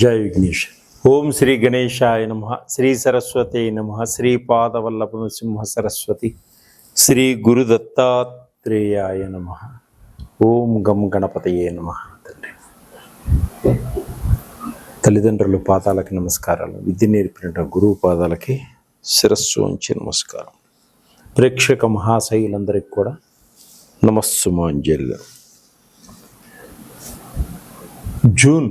జై విఘ్నేష్. ఓం శ్రీ గణేశాయ నమ శ్రీ సరస్వతి నమ శ్రీ పాదవల్లభ నృసింహ సరస్వతి శ్రీ గురు దత్తాత్రేయాయ నమ. ఓం గం గణపతయే నమ. తండ్రి తల్లిదండ్రులు పాదాలకి నమస్కారాలు. విద్య నేర్పిన గురువు పాదాలకి శిరస్సు ఉంచి నమస్కారం. ప్రేక్షక మహాశైలందరికీ కూడా నమస్సుమాంజల్యం జూన్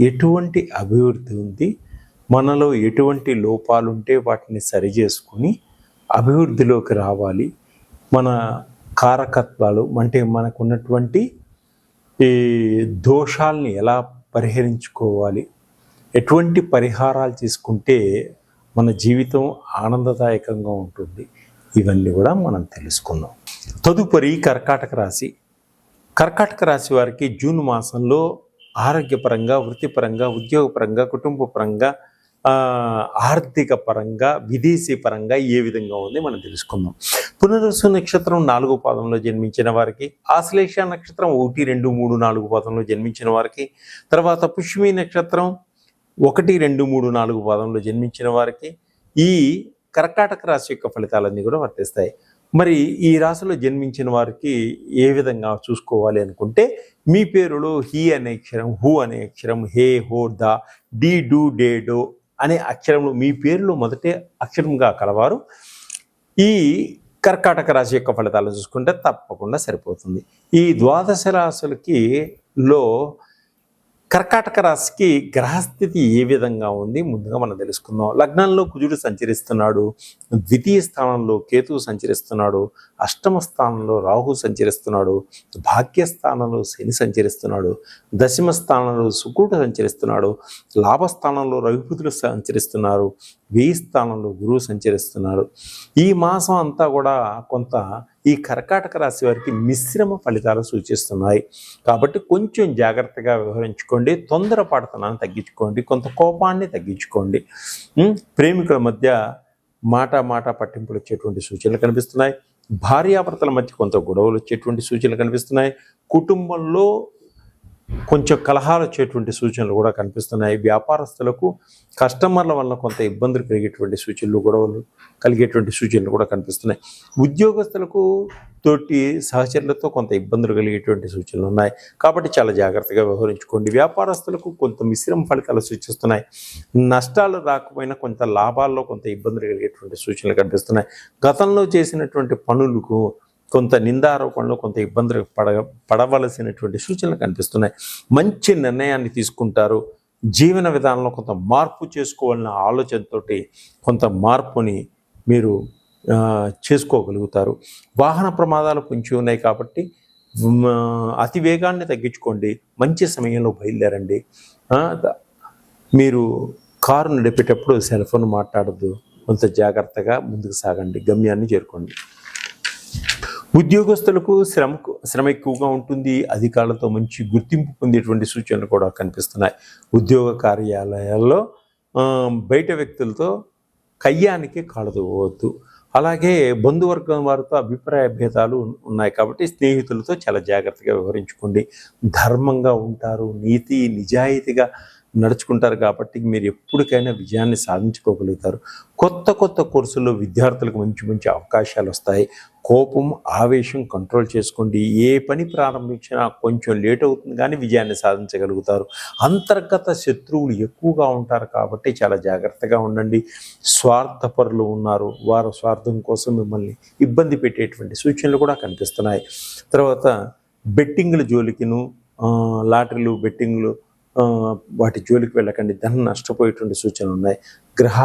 ఎటువంటి అభివృద్ధి ఉంది మనలో ఎటువంటి లోపాలు ఉంటే వాటిని సరిచేసుకుని అభివృద్ధిలోకి రావాలి. మన కారకత్వాలు అంటే మనకు ఉన్నటువంటి ఈ దోషాల్ని ఎలా పరిహరించుకోవాలి ఎటువంటి పరిహారాలు తీసుకుంటే మన జీవితం ఆనందదాయకంగా ఉంటుంది ఇవన్నీ కూడా మనం తెలుసుకుందాం. తదుపరి కర్కాటక రాశి. కర్కాటక రాశి వారికి జూన్ మాసంలో ఆరోగ్యపరంగా వృత్తిపరంగా ఉద్యోగపరంగా కుటుంబపరంగా ఆర్థిక పరంగా విదేశీ పరంగా ఏ విధంగా ఉంది మనం తెలుసుకుందాం. పునరుసు నక్షత్రం నాలుగో పాదంలో జన్మించిన వారికి ఆశ్లేష నక్షత్రం ఒకటి రెండు మూడు నాలుగు పాదంలో జన్మించిన వారికి తర్వాత పుష్మి నక్షత్రం ఒకటి రెండు మూడు నాలుగు పాదంలో జన్మించిన వారికి ఈ కర్కాటక రాశి యొక్క ఫలితాలన్నీ కూడా వర్తిస్తాయి. మరి ఈ రాశిలో జన్మించిన వారికి ఏ విధంగా చూసుకోవాలి అనుకుంటే మీ పేరులో హీ అనే అక్షరం హూ అనే అక్షరం హే హో ద డి డూ డే డో అనే అక్షరములు మీ పేరులో మొదటే అక్షరంగా కలవారు. ఈ కర్కాటక రాశి యొక్క ఫలితాలు చూసుకుంటే తప్పకుండా సరిపోతుంది. ఈ ద్వాదశ రాశులకి లో కర్కాటక రాశికి గ్రహస్థితి ఏ విధంగా ఉంది? ముందుగా మనం తెలుసుకుందాం. లగ్నంలో కుజుడు సంచరిస్తున్నాడు. ద్వితీయ స్థానంలో కేతువు సంచరిస్తున్నాడు. అష్టమ స్థానంలో రాహు సంచరిస్తున్నాడు. భాగ్యస్థానంలో శని సంచరిస్తున్నాడు. దశమ స్థానంలో శుక్రుడు సంచరిస్తున్నాడు. లాభస్థానంలో రవిపుతులు సంచరిస్తున్నారు. వెయ్యి స్థానంలో గురువు సంచరిస్తున్నాడు ఈ మాసం అంతా కూడా కొంత ఈ కర్కాటక రాశి వారికి మిశ్రమ ఫలితాలు సూచిస్తున్నాయి. కాబట్టి కొంచెం జాగ్రత్తగా వ్యవహరించుకోండి. తొందరపాటుతనాన్ని తగ్గించుకోండి. కొంత కోపాన్ని తగ్గించుకోండి. ప్రేమికుల మధ్య మాట మాట పట్టింపులు వచ్చేటువంటి సూచనలు కనిపిస్తున్నాయి. భార్యాభర్తల మధ్య కొంత గొడవలు వచ్చేటువంటి సూచనలు కనిపిస్తున్నాయి. కుటుంబంలో కొంచెం కలహాలు వచ్చేటువంటి సూచనలు కూడా కనిపిస్తున్నాయి. వ్యాపారస్తులకు కస్టమర్ల వల్ల కొంత ఇబ్బందులు కలిగేటువంటి సూచనలు గొడవలు కలిగేటువంటి సూచనలు కూడా కనిపిస్తున్నాయి. ఉద్యోగస్తులకు తోటి సహచరులతో కొంత ఇబ్బందులు కలిగేటువంటి సూచనలు ఉన్నాయి. కాబట్టి చాలా జాగ్రత్తగా వ్యవహరించుకోండి. వ్యాపారస్తులకు కొంత మిశ్రమ ఫలితాలు సూచిస్తున్నాయి. నష్టాలు రాకపోయినా కొంత లాభాల్లో కొంత ఇబ్బందులు కలిగేటువంటి సూచనలు కనిపిస్తున్నాయి. గతంలో చేసినటువంటి పనులకు కొంత నిందారోపణలు కొంత ఇబ్బందులు పడ పడవలసినటువంటి సూచనలు కనిపిస్తున్నాయి. మంచి నిర్ణయాన్ని తీసుకుంటారు. జీవన విధానంలో కొంత మార్పు చేసుకోవాలన్న ఆలోచనతోటి కొంత మార్పుని మీరు చేసుకోగలుగుతారు. వాహన ప్రమాదాలు పొంచి ఉన్నాయి కాబట్టి అతి వేగాన్ని తగ్గించుకోండి. మంచి సమయంలో బయలుదేరండి. మీరు కారు నడిపేటప్పుడు సెల్ ఫోన్ మాట్లాడద్దు. కొంత జాగ్రత్తగా ముందుకు సాగండి. గమ్యాన్ని చేరుకోండి. ఉద్యోగస్తులకు శ్రమకు శ్రమ ఎక్కువగా ఉంటుంది అధికారులతో మంచి గుర్తింపు పొందేటువంటి సూచనలు కూడా కనిపిస్తున్నాయి. ఉద్యోగ కార్యాలయాల్లో బయట వ్యక్తులతో కయ్యానికి కాలదవద్దు. అలాగే బంధువర్గం వారితో అభిప్రాయ భేదాలు ఉన్నాయి కాబట్టి స్నేహితులతో చాలా జాగ్రత్తగా వ్యవహరించుకోండి. ధర్మంగా ఉంటారు నీతి నిజాయితీగా నడుచుకుంటారు కాబట్టి మీరు ఎప్పటికైనా విజయాన్ని సాధించుకోగలుగుతారు. కొత్త కొత్త కోర్సుల్లో విద్యార్థులకు మంచి మంచి అవకాశాలు వస్తాయి. కోపం ఆవేశం కంట్రోల్ చేసుకోండి. ఏ పని ప్రారంభించినా కొంచెం లేట్ అవుతుంది కానీ విజయాన్ని సాధించగలుగుతారు. అంతర్గత శత్రువులు ఎక్కువగా ఉంటారు కాబట్టి చాలా జాగ్రత్తగా ఉండండి. స్వార్థపరులు ఉన్నారు. వారు స్వార్థం కోసం మిమ్మల్ని ఇబ్బంది పెట్టేటువంటి సూచనలు కూడా కనిపిస్తున్నాయి. తర్వాత బెట్టింగ్ల జోలికిను లాటరీలు బెట్టింగ్లు వాటి జోలికి వెళ్ళకండి. ధనం నష్టపోయేటువంటి సూచనలు ఉన్నాయి. గ్రహ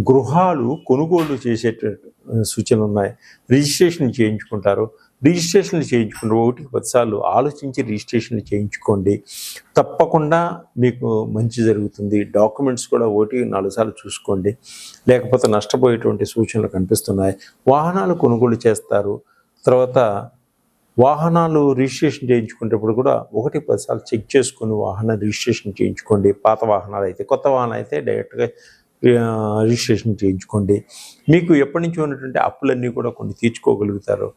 గృహాలు కొనుగోలు చేసేటువంటి సూచనలు ఉన్నాయి. రిజిస్ట్రేషన్ చేయించుకుంటారు. రిజిస్ట్రేషన్లు చేయించుకుంటారు. ఒకటికి పదిసార్లు ఆలోచించి రిజిస్ట్రేషన్లు చేయించుకోండి. తప్పకుండా మీకు మంచి జరుగుతుంది. డాక్యుమెంట్స్ కూడా ఒకటి నాలుగు సార్లు చూసుకోండి. లేకపోతే నష్టపోయేటువంటి సూచనలు కనిపిస్తున్నాయి. వాహనాలు కొనుగోలు చేస్తారు. తర్వాత వాహనాలు రిజిస్ట్రేషన్ చేయించుకునేటప్పుడు కూడా ఒకటి పదిసార్లు చెక్ చేసుకొని వాహన రిజిస్ట్రేషన్ చేయించుకోండి. పాత వాహనాలు అయితే కొత్త వాహనం అయితే డైరెక్ట్గా రిజిస్ట్రేషన్ చేయించుకోండి. మీకు ఎప్పటి నుంచి ఉన్నటువంటి అప్పులన్నీ కూడా కొన్ని తీర్చుకోగలుగుతారు.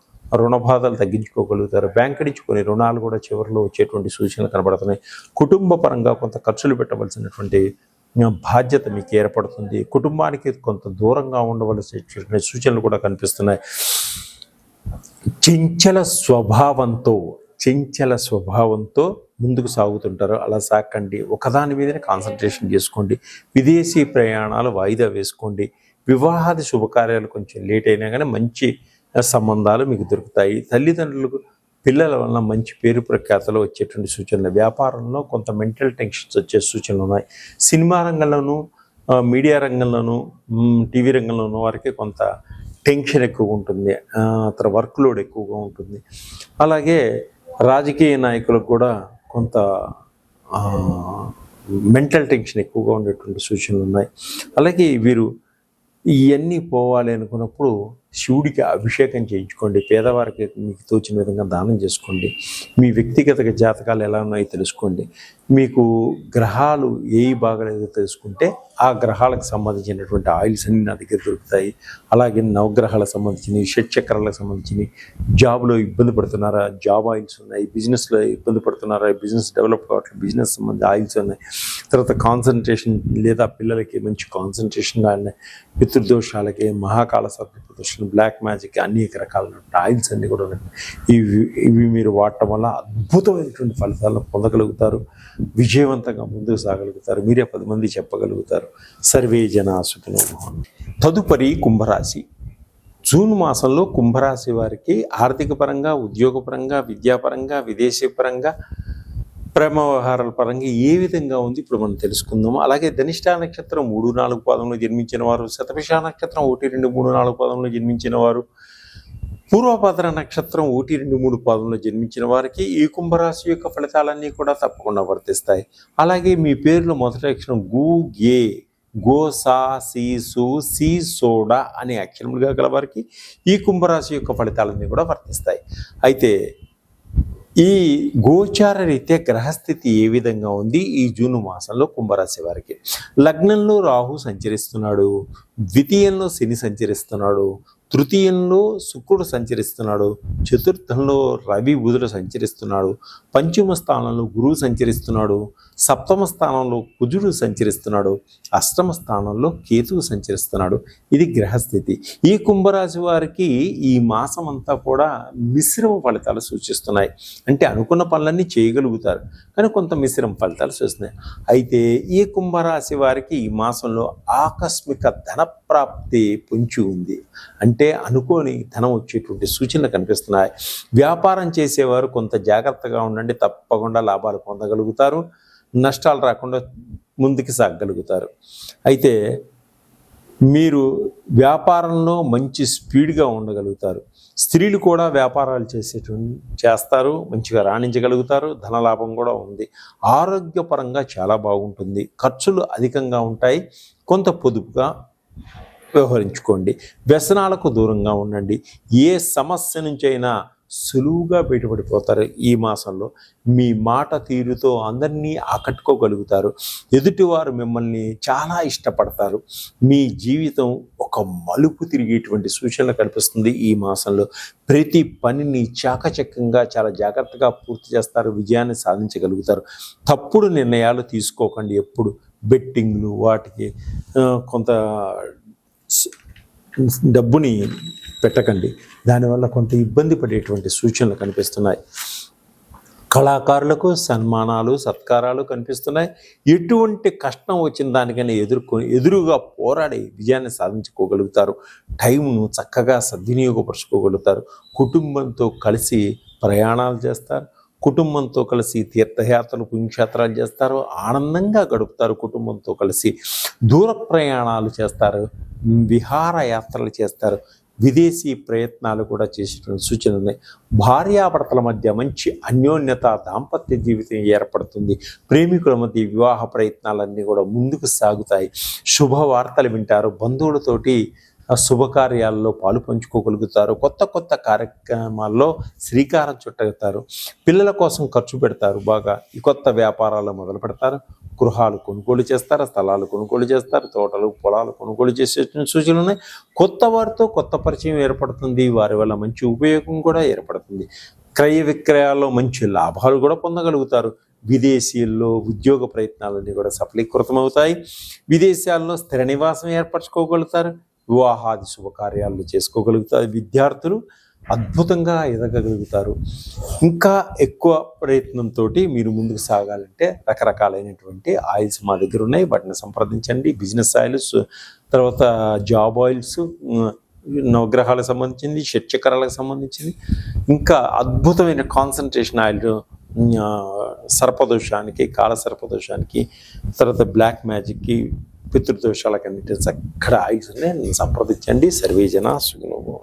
రుణ బాధలు తగ్గించుకోగలుగుతారు. బ్యాంక్ నుంచి కొన్ని రుణాలు కూడా చివరిలో వచ్చేటువంటి సూచనలు కనబడుతున్నాయి. కుటుంబ పరంగా కొంత ఖర్చులు పెట్టవలసినటువంటి బాధ్యత మీకు ఏర్పడుతుంది. కుటుంబానికి కొంత దూరంగా ఉండవలసిన సూచనలు కూడా కనిపిస్తున్నాయి. చెంచల స్వభావంతో చెంచల స్వభావంతో ముందుకు సాగుతుంటారు. అలా సాకండి ఒకదాని మీదనే కాన్సన్ట్రేషన్ చేసుకోండి. విదేశీ ప్రయాణాలు వాయిదా వేసుకోండి. వివాహాది శుభకార్యాలు కొంచెం లేట్ అయినా కానీ మంచి సంబంధాలు మీకు దొరుకుతాయి. తల్లిదండ్రులకు పిల్లల వలన మంచి పేరు ప్రఖ్యాతలు వచ్చేటువంటి సూచనలు. వ్యాపారంలో కొంత మెంటల్ టెన్షన్స్ వచ్చే సూచనలు ఉన్నాయి. సినిమా రంగంలోనూ మీడియా రంగంలోనూ టీవీ రంగంలోనూ వారికి కొంత టెన్షన్ ఎక్కువగా ఉంటుంది అతని వర్క్ లోడ్ ఎక్కువగా ఉంటుంది. అలాగే రాజకీయ నాయకులకు కూడా కొంత మెంటల్ టెన్షన్ ఎక్కువగా ఉండేటువంటి సూచనలు ఉన్నాయి. అలాగే వీరు ఇవన్నీ పోవాలి అనుకున్నప్పుడు శివుడికి అభిషేకం చేయించుకోండి పేదవారికి మీకు తోచిన విధంగా దానం చేసుకోండి మీ వ్యక్తిగత జాతకాలు ఎలా ఉన్నాయో తెలుసుకోండి మీకు గ్రహాలు ఏవి బాగలేదో తెలుసుకుంటే ఆ గ్రహాలకు సంబంధించినటువంటి ఆయిల్స్ అన్ని నా దగ్గర దొరుకుతాయి. అలాగే నవగ్రహాలకు సంబంధించినవి షట్చక్రాలకు సంబంధించినవి. జాబ్లో ఇబ్బంది పడుతున్నారా? జాబ్ ఆయిల్స్ ఉన్నాయి. బిజినెస్లో ఇబ్బంది పడుతున్నారా? బిజినెస్ డెవలప్ కావట్లేదు బిజినెస్ సంబంధించి ఆయిల్స్ ఉన్నాయి. తర్వాత కాన్సన్ట్రేషన్ లేదా పిల్లలకి మంచి కాన్సన్ట్రేషన్ ఉన్నాయి పితృదోషాలకి మహాకాల సర్పదోషాలు బ్లాక్ మ్యాజిక్ అనేక రకాల ఆయిల్స్ అన్నీ కూడా ఉన్నాయి. ఇవి ఇవి మీరు వాడటం వల్ల అద్భుతమైనటువంటి ఫలితాలను పొందగలుగుతారు. విజయవంతంగా ముందుకు సాగలుగుతారు. మీరే పది మంది చెప్పగలుగుతారు. సర్వే జన తదుపరి కుంభరాశి. జూన్ మాసంలో కుంభరాశి వారికి ఆర్థిక పరంగా ఉద్యోగపరంగా విద్యాపరంగా విదేశీ పరంగా ప్రేమ వ్యవహారాల పరంగా ఏ విధంగా ఉంది ఇప్పుడు మనం తెలుసుకుందాము. అలాగే ధనిష్ట నక్షత్రం మూడు నాలుగు పాదంలో జన్మించిన వారు శతభిష నక్షత్రం ఒకటి రెండు మూడు నాలుగు పాదంలో జన్మించిన వారు పూర్వభద్ర నక్షత్రం ఒకటి రెండు మూడు పాదంలో జన్మించిన వారికి ఈ కుంభరాశి యొక్క ఫలితాలన్నీ కూడా తప్పకుండా వర్తిస్తాయి. అలాగే మీ పేరులో మొదటి అక్షరం గు గే గో సా సీ సు సీ సోడా అనే అక్షరములుగా గల వారికి ఈ కుంభరాశి యొక్క ఫలితాలన్నీ కూడా వర్తిస్తాయి. అయితే ఈ గోచార రీత్యా గ్రహస్థితి ఏ విధంగా ఉంది? ఈ జూన్ మాసంలో కుంభరాశి వారికి. లగ్నంలో రాహు సంచరిస్తున్నాడు. ద్వితీయంలో శని సంచరిస్తున్నాడు. తృతీయంలో శుక్రుడు సంచరిస్తున్నాడు చతుర్థంలో రవి బుధుడు సంచరిస్తున్నాడు పంచమ స్థానంలో గురువు సంచరిస్తున్నాడు సప్తమ స్థానంలో కుజుడు సంచరిస్తున్నాడు అష్టమ స్థానంలో కేతువు సంచరిస్తున్నాడు. ఇది గ్రహస్థితి. ఈ కుంభరాశి వారికి ఈ మాసం అంతా కూడా మిశ్రమ ఫలితాలు సూచిస్తున్నాయి. అంటే అనుకున్న పనులన్నీ చేయగలుగుతారు కానీ కొంత మిశ్రమ ఫలితాలు సూచిస్తున్నాయి. అయితే ఈ కుంభరాశి వారికి ఈ మాసంలో ఆకస్మిక ధన ప్రాప్తి పొంచి ఉంది. అంటే అనుకోని ధనం వచ్చేటువంటి సూచనలు కనిపిస్తున్నాయి. వ్యాపారం చేసేవారు కొంత జాగ్రత్తగా ఉండండి. తప్పకుండా లాభాలు పొందగలుగుతారు. నష్టాలు రాకుండా ముందుకు సాగగలుగుతారు. అయితే మీరు వ్యాపారంలో మంచి స్పీడ్గా ఉండగలుగుతారు. స్త్రీలు కూడా వ్యాపారాలు చేసేటువంటి చేస్తారు. మంచిగా రాణించగలుగుతారు. ధనలాభం కూడా ఉంది. ఆరోగ్యపరంగా చాలా బాగుంటుంది. ఖర్చులు అధికంగా ఉంటాయి. కొంత పొదుపుగా వ్యవహరించుకోండి. వ్యసనాలకు దూరంగా ఉండండి. ఏ సమస్య నుంచైనా సులువుగా బయటపడిపోతారు ఈ మాసంలో. మీ మాట తీరుతో అందరినీ ఆకట్టుకోగలుగుతారు. ఎదుటివారు మిమ్మల్ని చాలా ఇష్టపడతారు. మీ జీవితం ఒక మలుపు తిరిగేటువంటి సూచనలు కనిపిస్తుంది ఈ మాసంలో. ప్రతి పనిని చాకచక్యంగా చాలా జాగ్రత్తగా పూర్తి చేస్తారు. విజయాన్ని సాధించగలుగుతారు. తప్పుడు నిర్ణయాలు తీసుకోకండి ఎప్పుడు. బెట్టింగ్లు వాటికి కొంత డబ్బుని పెట్టకండి. దానివల్ల కొంత ఇబ్బంది పడేటువంటి సూచనలు కనిపిస్తున్నాయి. కళాకారులకు సన్మానాలు సత్కారాలు కనిపిస్తున్నాయి. ఎటువంటి కష్టం వచ్చిన దానికైనా ఎదుర్కొని ఎదురుగా పోరాడి విజయాన్ని సాధించుకోగలుగుతారు. టైంను చక్కగా సద్వినియోగపరచుకోగలుగుతారు. కుటుంబంతో కలిసి ప్రయాణాలు చేస్తారు. కుటుంబంతో కలిసి తీర్థయాత్రలు పుణ్యక్షేత్రాలు చేస్తారు. ఆనందంగా గడుపుతారు కుటుంబంతో కలిసి. దూర ప్రయాణాలు చేస్తారు. విహారయాత్రలు చేస్తారు. విదేశీ ప్రయత్నాలు కూడా చేసేటువంటి సూచనలు ఉన్నాయి భార్యాభర్తల మధ్య మంచి అన్యోన్యత దాంపత్య జీవితం ఏర్పడుతుంది. ప్రేమికుల మధ్య వివాహ ప్రయత్నాలన్నీ కూడా ముందుకు సాగుతాయి. శుభవార్తలు వింటారు. బంధువులతోటి శుభకార్యాల్లో పాలు పంచుకోగలుగుతారు. కొత్త కొత్త కార్యక్రమాల్లో శ్రీకారం చుట్టగలుగుతారు. పిల్లల కోసం ఖర్చు పెడతారు బాగా. ఈ కొత్త వ్యాపారాలు మొదలు పెడతారు. గృహాలు కొనుగోలు చేస్తారు స్థలాలు కొనుగోలు చేస్తారు తోటలు పొలాలు కొనుగోలు చేసే సూచనలు ఉన్నాయి. కొత్త వారితో కొత్త పరిచయం ఏర్పడుతుంది. వారి వల్ల మంచి ఉపయోగం కూడా ఏర్పడుతుంది. క్రయ విక్రయాల్లో మంచి లాభాలు కూడా పొందగలుగుతారు. విదేశీల్లో ఉద్యోగ ప్రయత్నాలన్నీ కూడా సఫలీకృతమవుతాయి. విదేశాల్లో స్థిర నివాసం ఏర్పరచుకోగలుగుతారు. వివాహాది శుభకార్యాలు చేసుకోగలుగుతారు. విద్యార్థులు అద్భుతంగా ఎదగగలుగుతారు. ఇంకా ఎక్కువ ప్రయత్నంతో మీరు ముందుకు సాగాలంటే రకరకాలైనటువంటి ఆయిల్స్ మా దగ్గర ఉన్నాయి. వాటిని సంప్రదించండి. బిజినెస్ ఆయిల్స్ తర్వాత జాబ్ ఆయిల్స్ నవగ్రహాలకు సంబంధించింది షట్చక్రాలకు సంబంధించింది. ఇంకా అద్భుతమైన కాన్సన్ట్రేషన్ ఆయిల్ సర్పదోషానికి కాల సర్పదోషానికి తర్వాత బ్లాక్ మ్యాజిక్కి పితృదోషాలకు అన్నిటి చక్కడ ఆయిల్స్ సంప్రదించండి. సర్వేజన సుగుణము